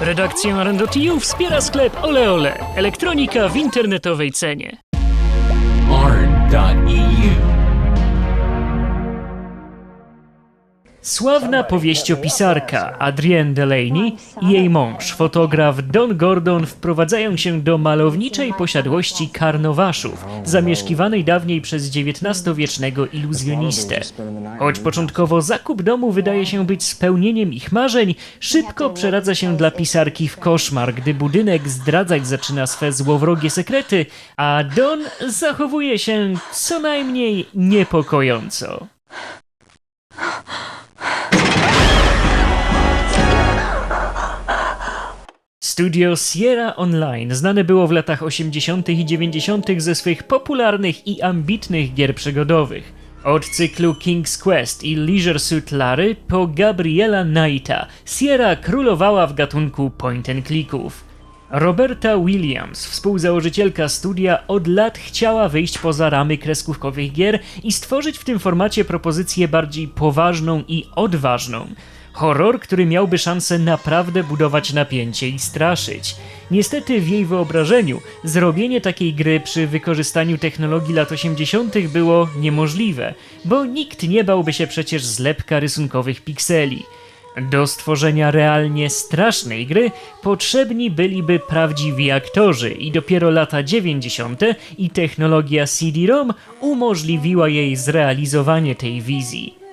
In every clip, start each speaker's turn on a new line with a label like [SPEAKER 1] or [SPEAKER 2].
[SPEAKER 1] Redakcję Randotiu wspiera sklep Oleole. Elektronika w internetowej cenie.
[SPEAKER 2] arn.eu.
[SPEAKER 1] Sławna powieściopisarka Adrienne Delaney i jej mąż, fotograf Don Gordon wprowadzają się do malowniczej posiadłości Karnowaszów, zamieszkiwanej dawniej przez XIX-wiecznego iluzjonistę. Choć początkowo zakup domu wydaje się być spełnieniem ich marzeń, szybko przeradza się dla pisarki w koszmar, gdy budynek zdradzać zaczyna swe złowrogie sekrety, a Don zachowuje się co najmniej niepokojąco. Studio Sierra Online znane było w latach 80. i 90. ze swych popularnych i ambitnych gier przygodowych. Od cyklu King's Quest i Leisure Suit Larry po Gabriela Knighta, Sierra królowała w gatunku point and clicków. Roberta Williams, współzałożycielka studia, od lat chciała wyjść poza ramy kreskówkowych gier i stworzyć w tym formacie propozycję bardziej poważną i odważną. Horror, który miałby szansę naprawdę budować napięcie i straszyć. Niestety w jej wyobrażeniu zrobienie takiej gry przy wykorzystaniu technologii lat 80. było niemożliwe, bo nikt nie bałby się przecież zlepka rysunkowych pikseli. Do stworzenia realnie strasznej gry potrzebni byliby prawdziwi aktorzy i dopiero lata 90. i technologia CD-ROM umożliwiła jej zrealizowanie tej wizji.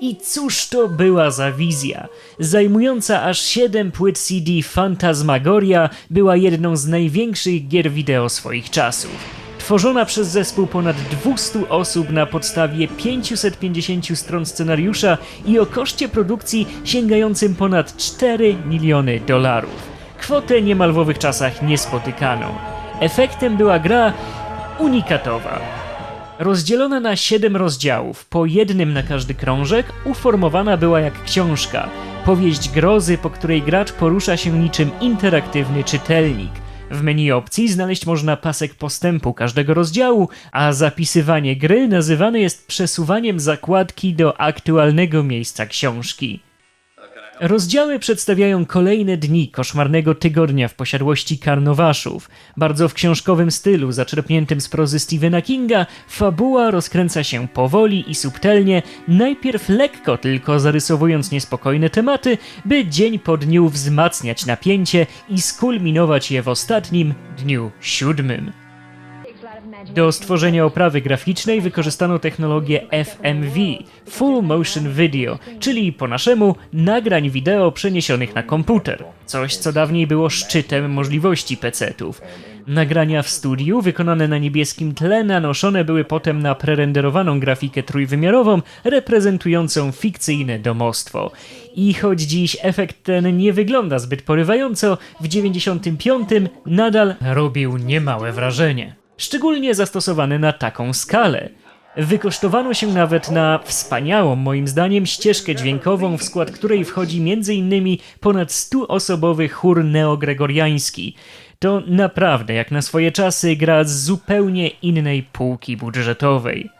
[SPEAKER 1] I cóż to była za wizja? Zajmująca aż 7 płyt CD Fantasmagoria była jedną z największych gier wideo swoich czasów. Tworzona przez zespół ponad 200 osób na podstawie 550 stron scenariusza i o koszcie produkcji sięgającym ponad 4 miliony dolarów. Kwotę niemal w owych czasach niespotykaną. Efektem była gra unikatowa. Rozdzielona na 7 rozdziałów, po jednym na każdy krążek, uformowana była jak książka. Powieść grozy, po której gracz porusza się niczym interaktywny czytelnik. W menu opcji znaleźć można pasek postępu każdego rozdziału, a zapisywanie gry nazywane jest przesuwaniem zakładki do aktualnego miejsca książki. Rozdziały przedstawiają kolejne dni koszmarnego tygodnia w posiadłości Karnowaszów. Bardzo w książkowym stylu, zaczerpniętym z prozy Stephena Kinga, fabuła rozkręca się powoli i subtelnie, najpierw lekko tylko zarysowując niespokojne tematy, by dzień po dniu wzmacniać napięcie i skulminować je w ostatnim dniu siódmym. Do stworzenia oprawy graficznej wykorzystano technologię FMV Full Motion Video, czyli po naszemu nagrań wideo przeniesionych na komputer. Coś, co dawniej było szczytem możliwości PC-ów. Nagrania w studiu, wykonane na niebieskim tle, nanoszone były potem na prerenderowaną grafikę trójwymiarową, reprezentującą fikcyjne domostwo. I choć dziś efekt ten nie wygląda zbyt porywająco, w 95 nadal robił niemałe wrażenie szczególnie zastosowany na taką skalę. Wykosztowano się nawet na wspaniałą, moim zdaniem, ścieżkę dźwiękową, w skład której wchodzi m.in. ponad 100-osobowy chór neogregoriański. To naprawdę, jak na swoje czasy, gra z zupełnie innej półki budżetowej.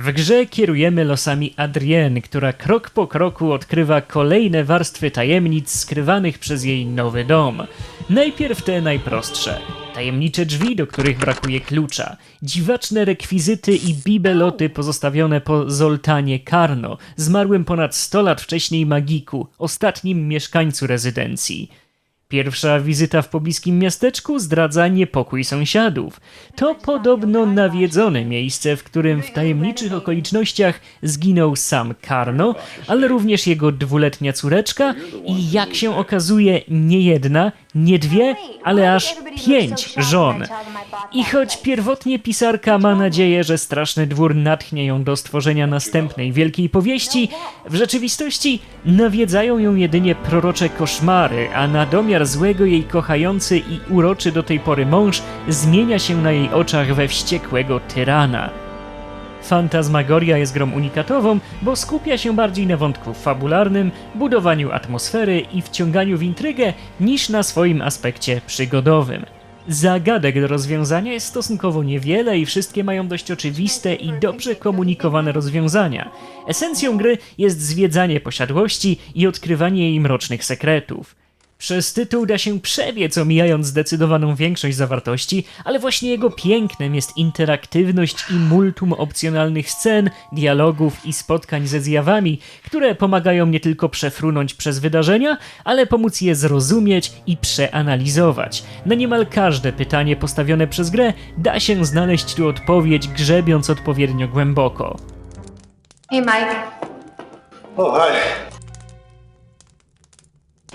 [SPEAKER 1] W grze kierujemy losami Adrienne, która krok po kroku odkrywa kolejne warstwy tajemnic skrywanych przez jej nowy dom. Najpierw te najprostsze. Tajemnicze drzwi, do których brakuje klucza, dziwaczne rekwizyty i bibeloty pozostawione po Zoltanie Karno, zmarłym ponad 100 lat wcześniej magiku, ostatnim mieszkańcu rezydencji. Pierwsza wizyta w pobliskim miasteczku zdradza niepokój sąsiadów. To podobno nawiedzone miejsce, w którym w tajemniczych okolicznościach zginął sam Karno, ale również jego dwuletnia córeczka i jak się okazuje nie jedna, nie dwie, ale aż pięć żon. I choć pierwotnie pisarka ma nadzieję, że Straszny Dwór natchnie ją do stworzenia następnej wielkiej powieści, w rzeczywistości nawiedzają ją jedynie prorocze koszmary, a na domiar złego jej kochający i uroczy do tej pory mąż zmienia się na jej oczach we wściekłego tyrana. Fantasmagoria jest grą unikatową, bo skupia się bardziej na wątku fabularnym, budowaniu atmosfery i wciąganiu w intrygę niż na swoim aspekcie przygodowym. Zagadek do rozwiązania jest stosunkowo niewiele i wszystkie mają dość oczywiste i dobrze komunikowane rozwiązania. Esencją gry jest zwiedzanie posiadłości i odkrywanie jej mrocznych sekretów. Przez tytuł da się przebiec, omijając zdecydowaną większość zawartości, ale właśnie jego pięknem jest interaktywność i multum opcjonalnych scen, dialogów i spotkań ze zjawami, które pomagają nie tylko przefrunąć przez wydarzenia, ale pomóc je zrozumieć i przeanalizować. Na niemal każde pytanie postawione przez grę da się znaleźć tu odpowiedź, grzebiąc odpowiednio głęboko.
[SPEAKER 2] Hey, Mike.
[SPEAKER 3] Oh, hi.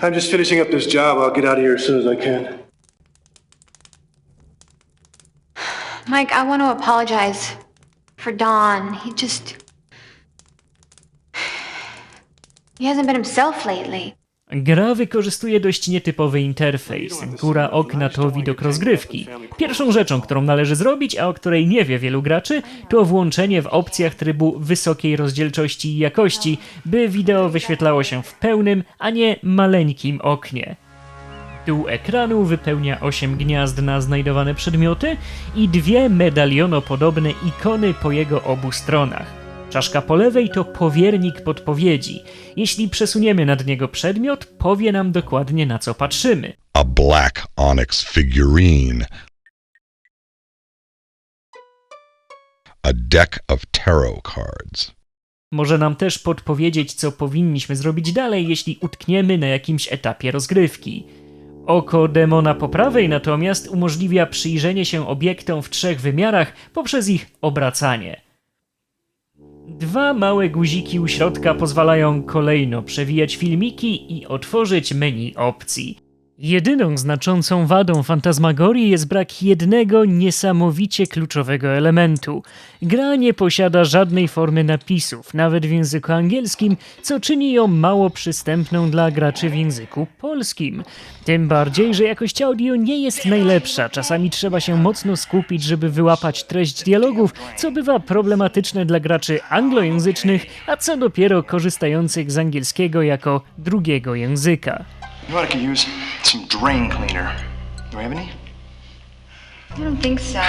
[SPEAKER 3] I'm just finishing up this job. I'll get out of here as soon as I can.
[SPEAKER 2] Mike, I want to apologize for Don. He just. He hasn't been himself lately.
[SPEAKER 1] Gra wykorzystuje dość nietypowy interfejs. Góra okna to widok rozgrywki. Pierwszą rzeczą, którą należy zrobić, a o której nie wie wielu graczy, to włączenie w opcjach trybu wysokiej rozdzielczości i jakości, by wideo wyświetlało się w pełnym, a nie maleńkim oknie. Dół ekranu wypełnia 8 gniazd na znajdowane przedmioty i dwie medalionopodobne ikony po jego obu stronach. Czaszka po lewej to powiernik podpowiedzi. Jeśli przesuniemy nad niego przedmiot, powie nam dokładnie na co patrzymy.
[SPEAKER 4] a black onyx figurine, a deck of tarot cards,
[SPEAKER 1] Może nam też podpowiedzieć, co powinniśmy zrobić dalej, jeśli utkniemy na jakimś etapie rozgrywki. Oko demona po prawej natomiast umożliwia przyjrzenie się obiektom w trzech wymiarach poprzez ich obracanie. Dwa małe guziki u środka pozwalają kolejno przewijać filmiki i otworzyć menu opcji. Jedyną znaczącą wadą fantasmagorii jest brak jednego niesamowicie kluczowego elementu. Gra nie posiada żadnej formy napisów, nawet w języku angielskim, co czyni ją mało przystępną dla graczy w języku polskim. Tym bardziej, że jakość audio nie jest najlepsza. Czasami trzeba się mocno skupić, żeby wyłapać treść dialogów, co bywa problematyczne dla graczy anglojęzycznych, a co dopiero korzystających z angielskiego jako drugiego języka.
[SPEAKER 5] You know what I could use? Some drain cleaner. Do we have any?
[SPEAKER 2] I don't think so.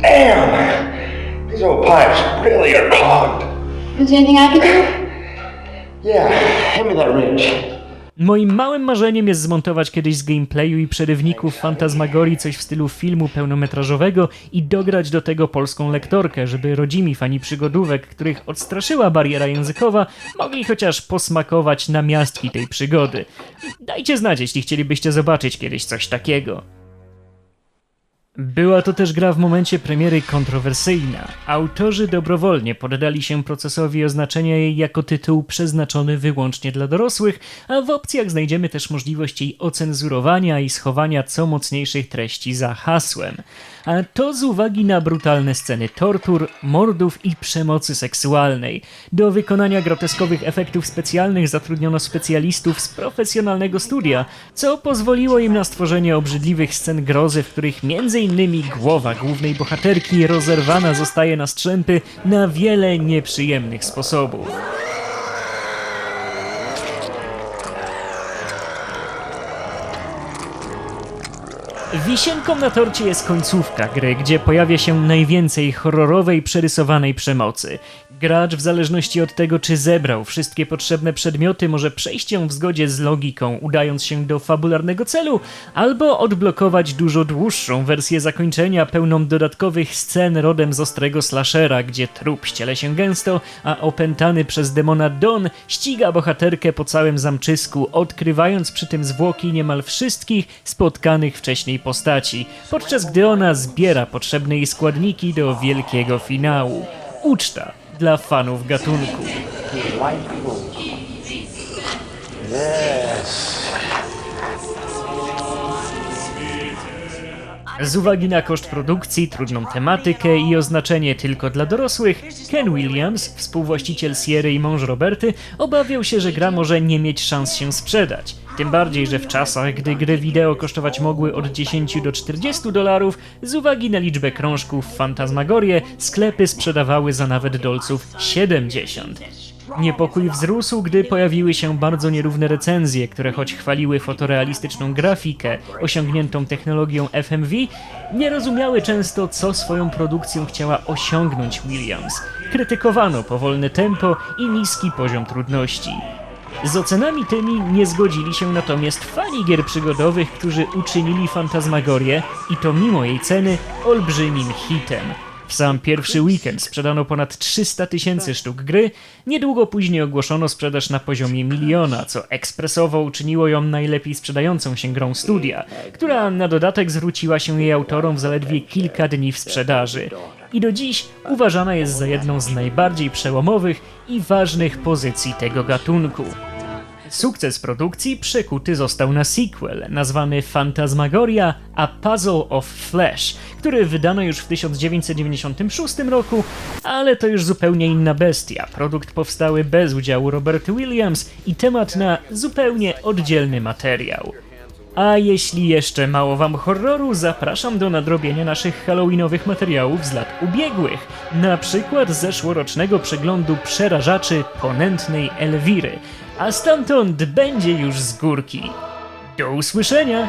[SPEAKER 3] Damn! These old pipes really are clogged.
[SPEAKER 2] Is there anything I can do?
[SPEAKER 3] Yeah, hand me that wrench.
[SPEAKER 1] Moim małym marzeniem jest zmontować kiedyś z gameplayu i przerywników Fantasmagorii coś w stylu filmu pełnometrażowego i dograć do tego polską lektorkę, żeby rodzimi fani przygodówek, których odstraszyła bariera językowa, mogli chociaż posmakować namiastki tej przygody. Dajcie znać, jeśli chcielibyście zobaczyć kiedyś coś takiego. Była to też gra w momencie premiery kontrowersyjna. Autorzy dobrowolnie poddali się procesowi oznaczenia jej jako tytuł przeznaczony wyłącznie dla dorosłych, a w opcjach znajdziemy też możliwość jej ocenzurowania i schowania co mocniejszych treści za hasłem. A to z uwagi na brutalne sceny tortur, mordów i przemocy seksualnej. Do wykonania groteskowych efektów specjalnych zatrudniono specjalistów z profesjonalnego studia, co pozwoliło im na stworzenie obrzydliwych scen grozy, w których między innymi głowa głównej bohaterki rozerwana zostaje na strzępy na wiele nieprzyjemnych sposobów. Wisienką na torcie jest końcówka gry, gdzie pojawia się najwięcej horrorowej, przerysowanej przemocy. Gracz, w zależności od tego, czy zebrał wszystkie potrzebne przedmioty, może przejść ją w zgodzie z logiką, udając się do fabularnego celu, albo odblokować dużo dłuższą wersję zakończenia, pełną dodatkowych scen rodem z ostrego slashera, gdzie trup ściele się gęsto, a opętany przez demona Don ściga bohaterkę po całym zamczysku, odkrywając przy tym zwłoki niemal wszystkich spotkanych wcześniej postaci, podczas gdy ona zbiera potrzebne jej składniki do wielkiego finału. Uczta dla fanów gatunku. Z uwagi na koszt produkcji, trudną tematykę i oznaczenie tylko dla dorosłych, Ken Williams, współwłaściciel Sierry i mąż Roberty, obawiał się, że gra może nie mieć szans się sprzedać. Tym bardziej, że w czasach, gdy gry wideo kosztować mogły od 10 do 40 dolarów, z uwagi na liczbę krążków w Fantasmagorie, sklepy sprzedawały za nawet dolców 70. Niepokój wzrósł, gdy pojawiły się bardzo nierówne recenzje, które choć chwaliły fotorealistyczną grafikę osiągniętą technologią FMV, nie rozumiały często, co swoją produkcją chciała osiągnąć Williams. Krytykowano powolne tempo i niski poziom trudności. Z ocenami tymi nie zgodzili się natomiast fani gier przygodowych, którzy uczynili Fantasmagorię, i to mimo jej ceny, olbrzymim hitem. W sam pierwszy weekend sprzedano ponad 300 tysięcy sztuk gry, niedługo później ogłoszono sprzedaż na poziomie miliona, co ekspresowo uczyniło ją najlepiej sprzedającą się grą studia, która na dodatek zwróciła się jej autorom w zaledwie kilka dni w sprzedaży. I do dziś uważana jest za jedną z najbardziej przełomowych i ważnych pozycji tego gatunku. Sukces produkcji przekuty został na sequel, nazwany Phantasmagoria A Puzzle of Flesh, który wydano już w 1996 roku, ale to już zupełnie inna bestia. Produkt powstały bez udziału Roberty Williams i temat na zupełnie oddzielny materiał. A jeśli jeszcze mało wam horroru, zapraszam do nadrobienia naszych halloweenowych materiałów z lat ubiegłych, na przykład zeszłorocznego przeglądu przerażaczy ponętnej Elwiry, a stamtąd będzie już z górki. Do usłyszenia!